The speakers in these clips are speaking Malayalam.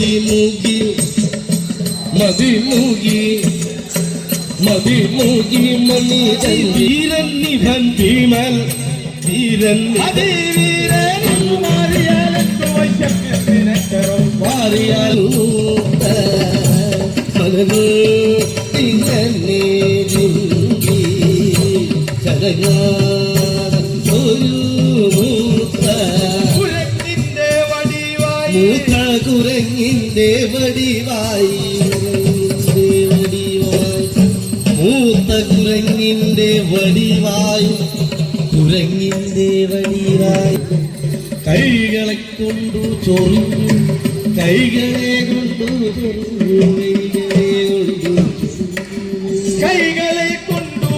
മതിമുകി മതിമുകി മതിമുകി മണിതൻ വീരൻ നിഭൻ ഭീമൽ വീരൻ മാറിയാൽ മലന് ഇങ്ങനെ വടിവായി വടിവായി മൂത്ത കുരങ്ങിന്റെ വടിവായി. കുരങ്ങിന്റെ വടിവായി. കൈകളെ കൊണ്ടു ചൊറിഞ്ഞു. കൈകളെ കൊണ്ടു ചൊറിഞ്ഞു. കൈകളെ കൊണ്ടു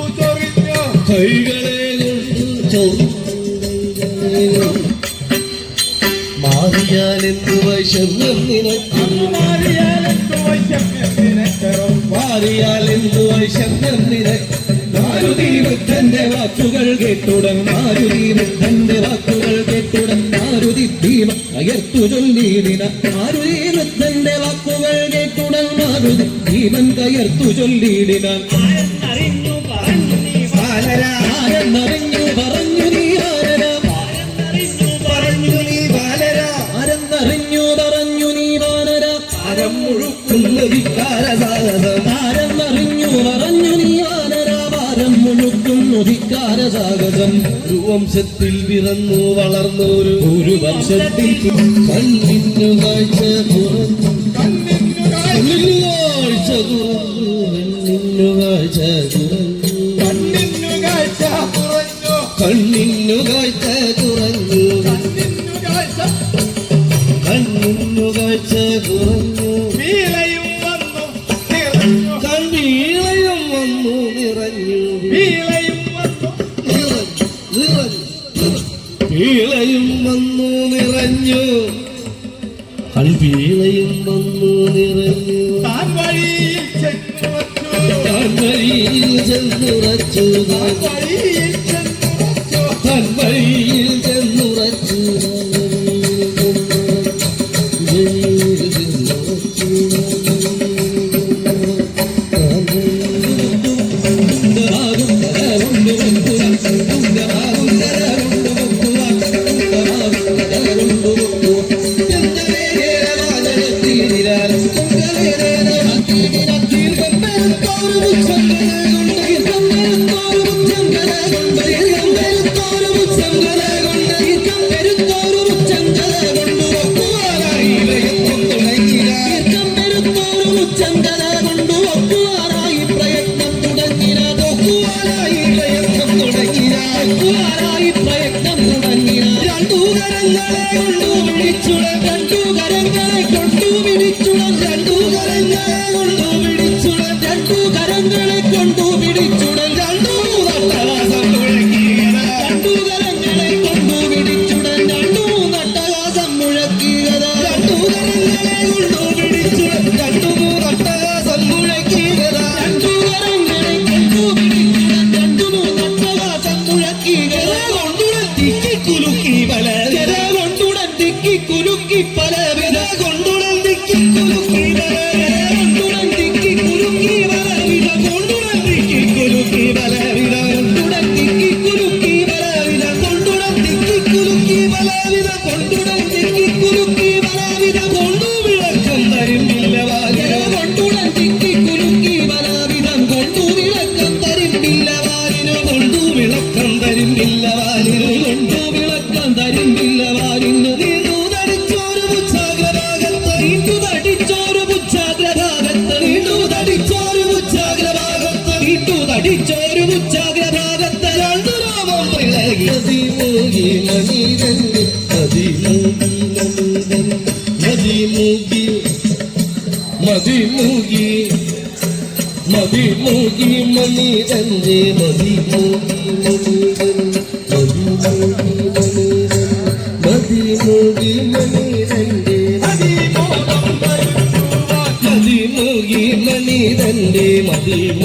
കൈകളെ കൊണ്ടു ചൊറിഞ്ഞു. കൈകളെ വൈഷമ്യം ചൊറിഞ്ഞു മാറിയാലെന്തു വൈഷമ്യം നിനക്ക്? മാറിയാലെന്തു വൈഷമ്യം നിനക്ക്? മാരുതിവൃദ്ധന്റെ വാക്കുകൾ കേട്ടുടൻ മാരുതിവൃദ്ധന്റെ വാക്കുകൾ കേട്ടുടൻ മാരുതി ഭീമ കയർത്തു ചൊല്ലിയിടിന മാരുതിവൃദ്ധന്റെ വാക്കുകൾ കേട്ടുടൻ മാരുതി ഭീമൻ കയർത്തു ചൊല്ലിയിടിന ഒരു വംശത്തിൽ പിറന്നു വളർന്നൊരു ഒരു വംശത്തിൽ കണ്ണിന്നു കാഴ്ച തുറന്നു. കണ്ണിന്നു കാഴ്ച തുറന്നു. കണ്ണിന്നു കാഴ്ച തുറന്നു. കണ്ണിന്നു കാഴ്ച തുറന്നു കണ്ണിന്നു കാഴ്ച തുറന്നു. വഴിയിൽ ചെന്നുറച്ചു താൻ കരങ്ങളെ കൊണ്ടു കുലുക്കി കുലുക്കി പല കൊണ്ടുടൻ തിക്കി കുലുക്കി പല വിധ കൊണ്ടുടൻ തിക്കി കുലുക്കി പല വിധ കൊണ്ടുടൻ തിക്കി കുലുക്കി പല വിധ കുലുക്കി പല വിധ കുലുക്കി പല കൊണ്ടു തരുന്നില്ല മണിരണ്ട് മതിമൂകി മണിരണ്ട് മതിമൂകി മതിമൂകി മതിമൂകി മണിരണ്ട് മതിമൂകി മണിരണ്ട് മതിമൂകി മണിരണ്ട് മതിമൂകി മണിരണ്ട് മതിമൂകി മണിരണ്ട് മതിമോഹം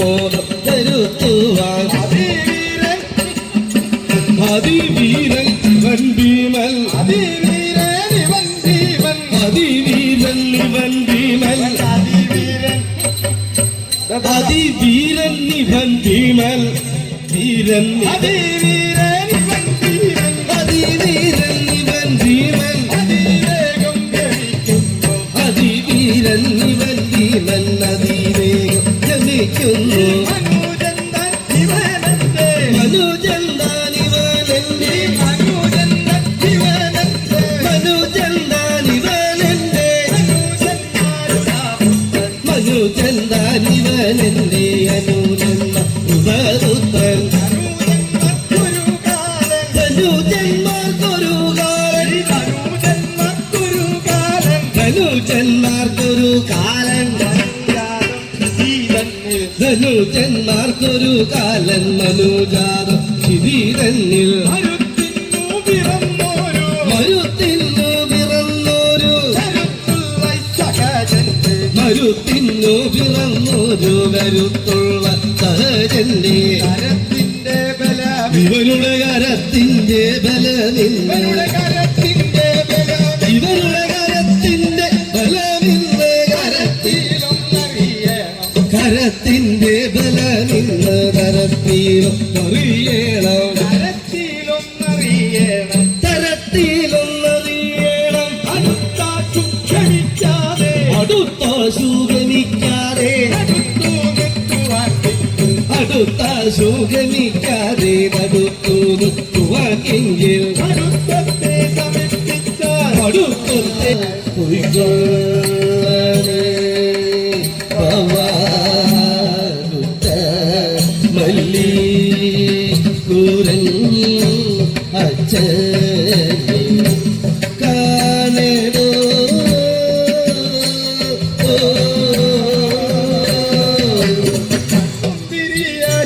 വീരൻ കാലൻ മനുജന്മക്കൊരു കാലൻ ധനുജന്മാർക്കൊരു കാലൻ ജീവന് ധനുജന്മാർക്കൊരു കാലൻ മനുജാതം. ശിവീരന്നിൽ മരുത്തിന്നു പിറന്നോരു മരുത്തിന്നു പിറന്നോരു കരുത്തുള്ള സഹജന്റെ കരത്തിന്റെ ബലം ഇവരുടെ കരത്തിന്റെ ബലമിന്ന് കരത്തിൽ ബല നിന്ന് കരത്തിലും അറിയണം. കരത്തിലൊന്നറിയണം. തരത്തിലൊന്നറിയണം അടുത്താശു ക്ഷണിക്കാതെ അടുത്താശു സുഗമിക്കാതെ അടുത്താശു നിൽക്കുവാക്കിട്ടു അടുത്ത അടുത്തത്തെ സമീപിച്ചാൽ അടുത്തത്തെ മല്ലി കുരഞ്ഞി അച്ഛനെ കാണടോ?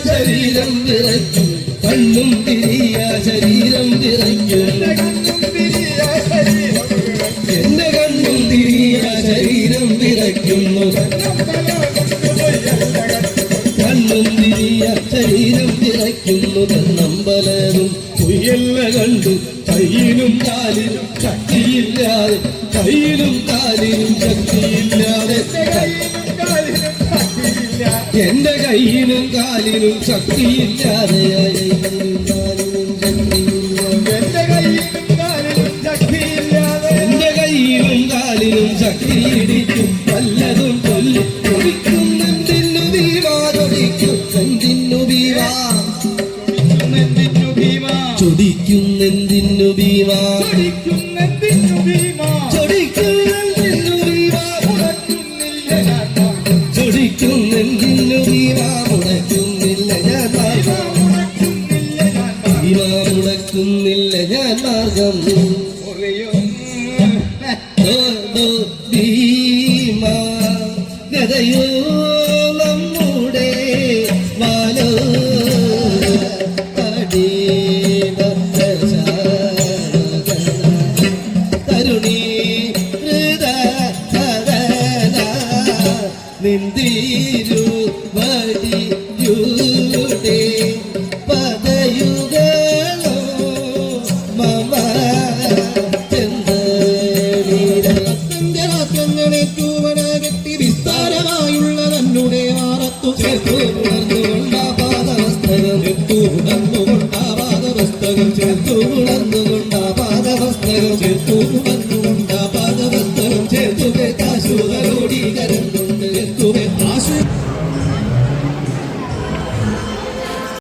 ശരീരം വിറയ്ക്കും കണ്ണും തിരിയ തന്നമ്പലവും കുയല്ല കണ്ടു. കയ്യിലും കാലിലും ശക്തിയില്ലാതെ കയ്യിലും കാലിലും ശക്തിയില്ലാതെ എന്റെ കയ്യിലും കാലിലും ശക്തിയില്ലാതെ എന്റെ കയ്യിലും കാലിലും ശക്തിയിടിക്കും ഗതയോ നമ്മുടെ നിന്തിരു വടിയുടെ